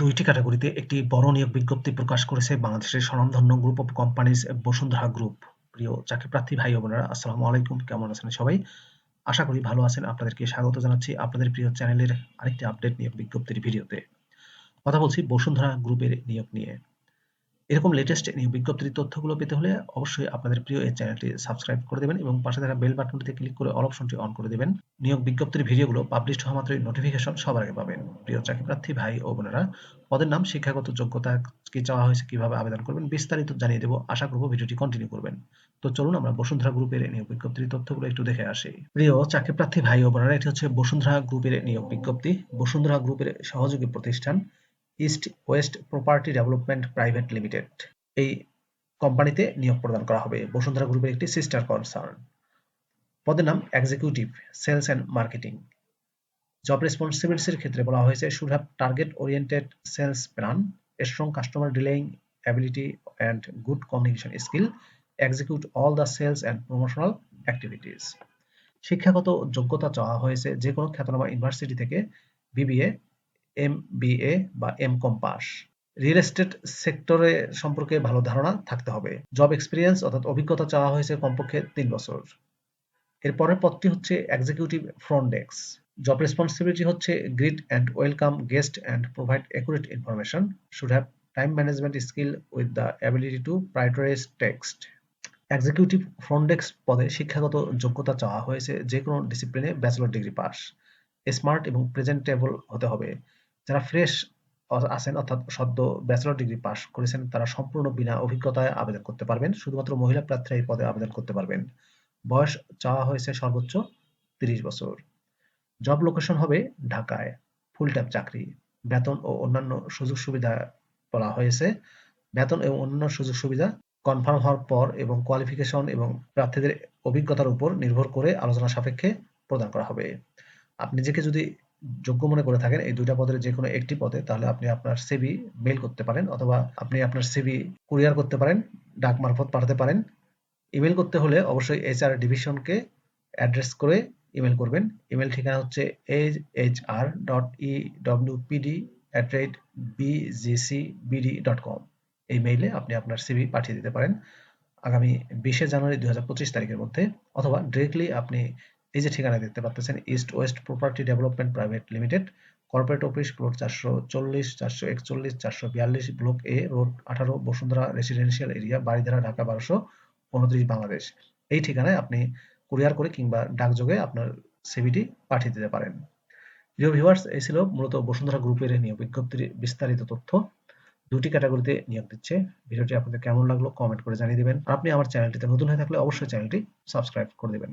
দুইটি ক্যাটাগরিতে একটি বড় নিয়োগ বিজ্ঞপ্তি প্রকাশ করেছে বাংলাদেশের স্বনামধন্য group of companies Bashundhara group প্রিয় চাকরি প্রার্থী ভাই বোনেরা, আসসালামু আলাইকুম, কেমন আছেন সবাই? আশা করি ভালো আছেন, আপনাদেরকে স্বাগত জানাচ্ছি আপনাদের প্রিয় চ্যানেলের আরেকটি আপডেট নিয়োগ বিজ্ঞপ্তির ভিডিওতে। কথা বলছি বসুন্ধরা গ্রুপের নিয়োগ নিয়ে। এরকম লেটেস্ট বিজ্ঞপ্তির তথ্যগুলো পেতে হলে অবশ্যই আপনাদের প্রিয় এই চ্যানেলটি সাবস্ক্রাইব করে দেবেন এবং পাশে থাকা বেল বাটনটিতে ক্লিক করে অল অপশনটি অন করে দেবেন। নিয়োগ বিজ্ঞপ্তির ভিডিওগুলো পাবলিশ হওয়া মাত্রই নোটিফিকেশন সবার আগে পাবেন। প্রিয় চাকরি প্রার্থী, ভাই ও বোনেরা, পদের নাম, শিক্ষাগত যোগ্যতা কি চাওয়া হয়েছে, কীভাবে আবেদন করবেন, বিস্তারিত জানিয়ে দেবো। আশা করব ভিডিওটি কন্টিনিউ করবেন। তো চলুন আমরা বসুন্ধরা গ্রুপের নিয়োগ বিজ্ঞপ্তির তথ্যগুলো একটু দেখে আসি। প্রিয় চাকরি প্রার্থী, ভাই ও বোনেরা, এটি হচ্ছে বসুন্ধরা গ্রুপের নিয়োগ বিজ্ঞপ্তি। বসুন্ধরা গ্রুপের সহযোগী প্রতিষ্ঠান east west property development private limited এই কোম্পানিতে নিয়োগ প্রদান করা হবে বসুন্ধরা গ্রুপের একটি সিস্টার কনসার্ন পদের নাম executive sales and marketing job রেসপন্সিবিলিটিসের ক্ষেত্রে বলা হয়েছে should have target oriented sales plan strong customer dealing ability and good communication skill execute all the sales and promotional activities শিক্ষাগত যোগ্যতা চাওয়া হয়েছে যে কোনো খ্যাতনামা ইউনিভার্সিটি থেকে বিবিএ এম বিএ বা M com pass real estate সেক্টরে সম্পর্কে ভালো ধারণা থাকতে হবে। জব এক্সপিরিয়েন্স অর্থাৎ অভিজ্ঞতা চাওয়া হয়েছে কমপক্ষে তিন বছর। এর পরের পদটি হচ্ছে executive front desk job responsibility হচ্ছে greet and welcome guest and provide accurate information should have time management skill with the ability to prioritize text executive front desk পদে শিক্ষাগত যোগ্যতা চাওয়া হয়েছে যে কোনো ডিসিপ্লিনে ব্যাচেলর ডিগ্রি পাস স্মার্ট এবং প্রেজেন্টেবল হতে হবে। যারা ফ্রেশ আছেন, অর্থাৎ সদ্য ব্যাচেলর ডিগ্রি পাশ করেছেন, তারা সম্পূর্ণ বিনা অভিজ্ঞতায় আবেদন করতে পারবেন। শুধুমাত্র মহিলা প্রার্থীরা এই পদে আবেদন করতে পারবেন। বয়স চাওয়া হয়েছে সর্বোচ্চ তিরিশ বছর। জব লোকেশন হবে ঢাকায়। ফুল টাইম চাকরি। বেতন ও অন্যান্য সুযোগ সুবিধা বলা হয়েছে। বেতন এবং অন্যান্য সুযোগ সুবিধা কনফার্ম হওয়ার পর এবং কোয়ালিফিকেশন এবং প্রার্থীদের অভিজ্ঞতার উপর নির্ভর করে আলোচনা সাপেক্ষে প্রদান করা হবে। আপনি নিজেকে যদি যোগ্য মনে করে থাকেন এই দুইটা পদের যে কোনো একটি পদে, তাহলে আপনি আপনার সিভি মেল করতে পারেন অথবা আপনি আপনার সিভি কুরিয়ার করতে পারেন, ডাক মারফত পাঠাতে পারেন। ইমেল করতে হলে অবশ্যই এইচআর ডিভিশনকে অ্যাড্রেস করে ইমেল করবেন। ইমেল ঠিকানা হচ্ছে H H R dot E W PD at rate BGC BD dot com এই মেইলে আপনি আপনার সিভি পাঠিয়ে দিতে পারেন। আগামী বিশে জানুয়ারি দুই হাজার পঁচিশ তারিখের মধ্যে, অথবা ডিরেক্টলি আপনি এই যে ঠিকানা দেখতে পাচ্ছেন east west property development private limited corporate office plot চারশো চল্লিশ, চারশো একচল্লিশ, চারশো বিয়াল্লিশ ব্লক এ রোড আঠারো, বসুন্ধরা রেসিডেন্সিয়াল এরিয়া বাড়িধারা ঢাকা বারোশো উনত্রিশ, বাংলাদেশ। এই ঠিকানায় আপনি কুরিয়ার করে কিংবা ডাকযোগে আপনার সিভিটি পাঠিয়ে দিতে পারেন। প্রিয় ভিউয়ার্স এই ছিল মূলত বসুন্ধরা গ্রুপের নিয়োগ বিজ্ঞপ্তির বিস্তারিত তথ্য। দুটি ক্যাটাগরিতে নিয়োগ দিচ্ছে। ভিডিওটি আপনাদের কেমন লাগল কমেন্ট করে জানিয়ে দিবেন। আপনি আমার চ্যানেলটিতে নতুন হয়ে থাকলে অবশ্যই চ্যানেলটি সাবস্ক্রাইব করে দিবেন।